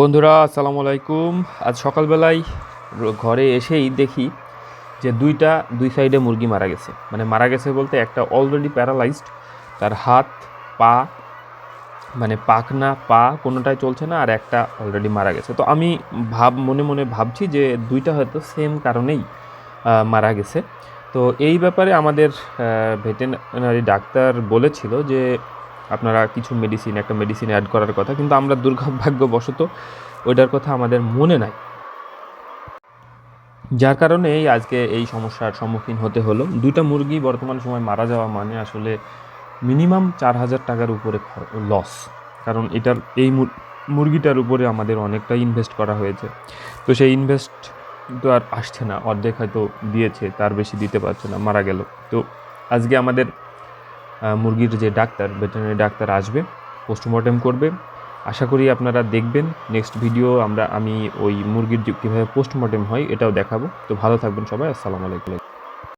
বন্ধুরা, আসসালামু আলাইকুম। আজ সকালবেলায় ঘরে এসেই দেখি যে দুইটা, দুই সাইডে মুরগি মারা গেছে। মানে মারা গেছে বলতে একটা অলরেডি প্যারালাইজড তার হাত, পা মানে পাখনা, পা কোনোটাই চলছে না, আর একটা অলরেডি মারা গেছে। তো আমি ভাব, মনে মনে ভাবছি যে দুইটা হয়তো সেম কারণেই মারা গেছে। তো এই ব্যাপারে আমাদের ভেটেরিনারি ডাক্তার বলেছিল যে আপনারা কিছু মেডিসিন একটা মেডিসিন অ্যাড করার কথা, কিন্তু আমরা দুর্ভাগ্যবশত ওইটার কথা আমাদের মনে নাই। যার কারণে এই আজকে এই সমস্যার সম্মুখীন হতে হলো। দুইটা মুরগি বর্তমান সময় মারা যাওয়া মানে আসলে মিনিমাম চার হাজার টাকার উপরে লস কারণ এটার, এই মুরগিটার উপরে আমাদের অনেকটা ইনভেস্ট করা হয়েছে। তো সেই ইনভেস্ট তো আর আসছে না, অর্ধেক হয়তো দিয়েছে, তার বেশি দিতে পারছে না, মারা গেল। তো আজকে আমাদের মুরগির যে ডাক্তার ভেটেরিনারি ডাক্তার আসবে পোস্টমর্টেম করবে। আশা করি আপনারা দেখবেন নেক্সট ভিডিও আমরা, আমি ওই মুরগির কীভাবে পোস্টমর্টেম হয়, এটাও দেখাবো। তো ভালো থাকবেন সবাই, আসসালামু আলাইকুম।